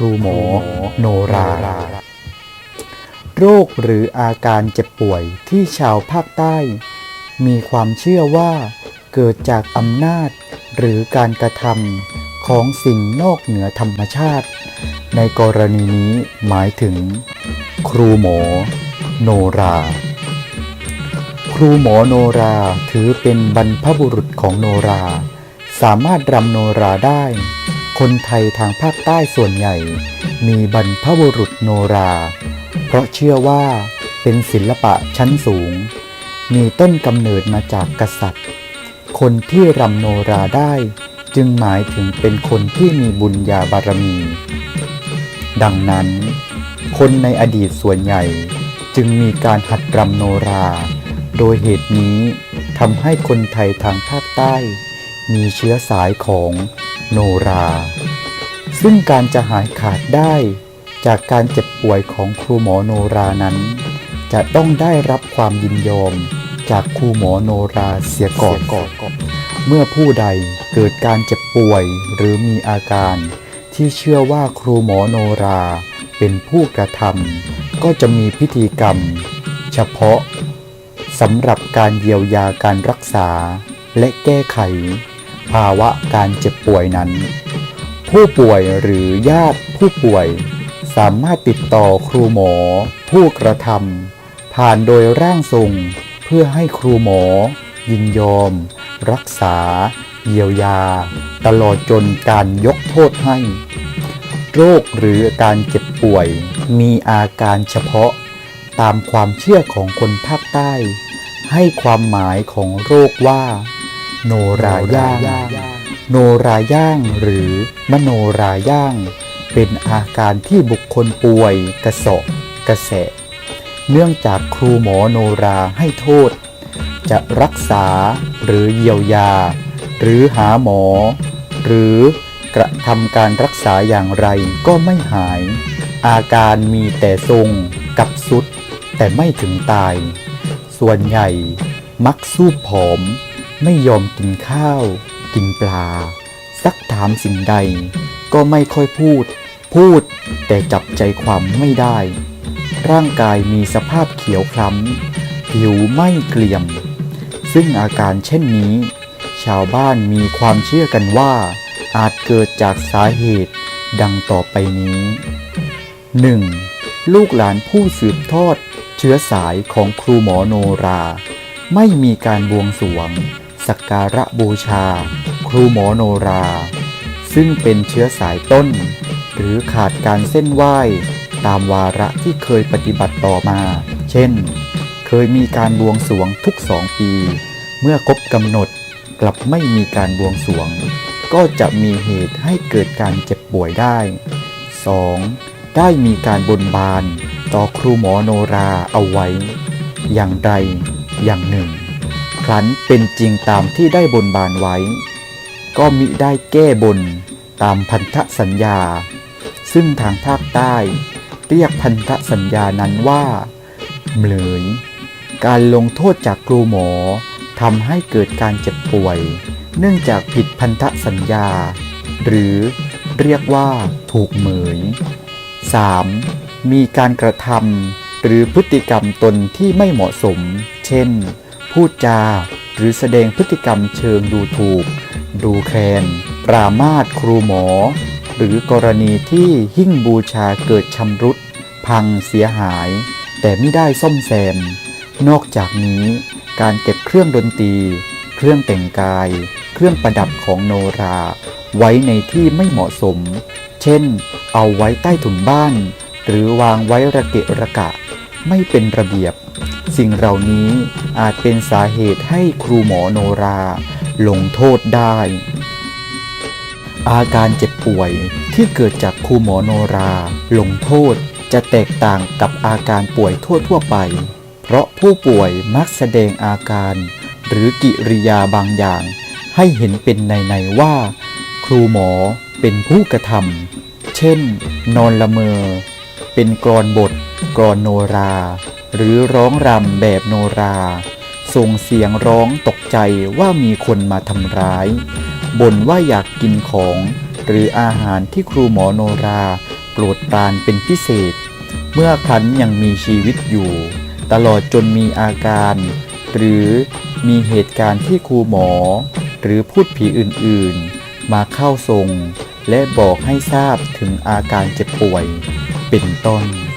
รูหมอ โนรา โรคหรืออาการเจ็บป่วยที่ชาวภาคใต้ มีความเชื่อว่าเกิดจากอำนาจหรือการกระทำของสิ่งนอกเหนือธรรมชาติ ในกรณีนี้หมายถึง ครูหมอ โนรา ครูหมอโนราถือเป็นบรรพบุรุษของโนรา สามารถรำโนราได้ คนไทยทางภาคใต้ส่วนใหญ่ มีบรรพบุรุษโนรา เพราะเชื่อว่าเป็นศิลปะชั้นสูง มีต้นกำเนิดมาจากกษัตริย์ คนที่รำโนราได้จึงหมายถึงเป็นคนที่มีบุญญาบารมี ดังนั้น คนในอดีตส่วนใหญ่จึงมีการหัดรำโนรา โดยเหตุนี้ทำให้คนไทยทางภาคใต้ มีเชื้อสายของ โนรา ซึ่งการจะหายขาดได้ จากการเจ็บป่วยของครูหมอโนรานั้น จะต้องได้รับความยินยอมจากครูหมอโนราเสียก่อนเมื่อผู้ใดเกิดการเจ็บป่วยหรือมีอาการ ที่เชื่อว่าครูหมอโนราเป็นผู้กระทำก็จะมีพิธีกรรม เฉพาะสำหรับการเยียวยาการรักษาและแก้ไข ภาวะการเจ็บป่วยนั้น ผู้ป่วยหรือญาติผู้ป่วย สามารถติดต่อครูหมอ ผู้กระทำผ่านโดยร่างทรง เพื่อให้ครูหมอ ยินยอม รักษา เยียวยา ตลอดจนการยกโทษให้ โรคหรือการเจ็บป่วย มีอาการเฉพาะตามความเชื่อของคนภาคใต้ ให้ความหมายของโรคว่า โนราย่าง โนราย่างหรือมโนราย่าง เป็นอาการที่บุคคลป่วย กระสอบกระแสะเนื่องจากครูหมอโนราให้โทษ จะรักษาหรือเยียวยา หรือหาหมอ หรือกระทำการรักษาอย่างไรก็ไม่หาย อาการมีแต่ทรงกับสุด แต่ไม่ถึงตาย ส่วนใหญ่มักสู้ผอม ไม่ยอมกินข้าว กินปลาสักถามสิ่งใด ก็ไม่ค่อยพูด พูดแต่จับใจความไม่ได้ ร่างกายมีสภาพเขียวคล้ำ ผิวไม่เกลี่ยม ซึ่งอาการเช่นนี้ ชาวบ้านมีความเชื่อกันว่า อาจเกิดจากสาเหตุดังต่อไปนี้ 1. ลูกหลานผู้สืบทอดเชื้อสายของครูหมอโนรา ไม่มีการบวงสรวง สักการะบูชา ครูหมอโนรา ซึ่งเป็นเชื้อสายต้น หรือขาดการเส้นไหว้ตามวาระที่เคยปฏิบัติต่อมา เช่น เคยมีการบวงสวงทุกสองปี เมื่อครบกำหนดกลับไม่มีการบวงสวง ก็จะมีเหตุให้เกิดการเจ็บป่วยได้ 2. ได้มีการบนบาน ต่อครูหมอโนราเอาไว้ อย่างใดอย่างหนึ่ง ครั้นเป็นจริงตามที่ได้บนบานไว้ ก็มิได้แก้บนตามพันธสัญญา ซึ่งทางภาคใต้ เรียกพันธสัญญานั้นว่าเหมยการลงโทษจากครูหมอทำให้เกิดการเจ็บป่วย เนื่องจากผิดพันธสัญญา หรือเรียกว่าถูกเหมย 3. มีการกระทำหรือพฤติกรรมตนที่ไม่เหมาะสม เช่น พูดจา หรือแสดงพฤติกรรมเชิงดูถูก ดูแคลนปรามาสครูหมอ หรือกรณีที่หิ้งบูชาเกิดชำรุด พังเสียหาย แต่ไม่ได้ซ่อมแซม นอกจากนี้ การเก็บเครื่องดนตรี เครื่องแต่งกาย เครื่องประดับของโนรา ไว้ในที่ไม่เหมาะสม เช่น เอาไว้ใต้ถุนบ้าน หรือวางไว้ระเกะระกะ ไม่เป็นระเบียบ สิ่งเหล่านี้อาจเป็นสาเหตุให้ครูหมอโนราลงโทษได้ อาการเจ็บป่วยที่เกิดจากครูหมอโนราลงโทษจะแตกต่างกับอาการป่วยทั่วๆไป เพราะผู้ป่วยมักแสดงอาการ หรือกิริยาบางอย่าง ให้เห็นเป็นในในๆว่า ครูหมอเป็นผู้กระทำเช่น นอนละเมอ เป็นกรอนบทกรอนโนรา หรือร้องรำแบบโนรา ส่งเสียงร้องตกใจว่ามีคนมาทำร้ายบ่นว่าอยากกินของ หรืออาหารที่ครูหมอโนราโปรดปรานเป็นพิเศษ เมื่อครั้นยังมีชีวิตอยู่ ตลอดจนมีอาการ หรือมีเหตุการณ์ที่ครูหมอ หรือพูดผีอื่นๆ มาเข้าทรง และบอกให้ทราบถึงอาการเจ็บป่วย เป็นต้น